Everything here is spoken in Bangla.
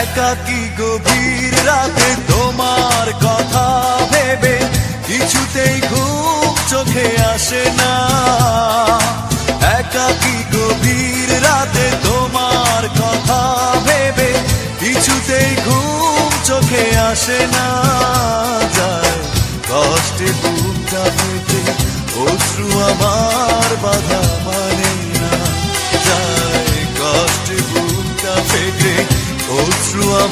একাকি গভীর রাতে তোমার কথা ভেবে কিছুতেই ঘুম চোখে আসে না। একাকি গভীর রাতে তোমার কথা ভেবে কিছুতেই ঘুম চোখে আসে না। যায় কষ্টে বুকটা ফেটে অশ্রু আমার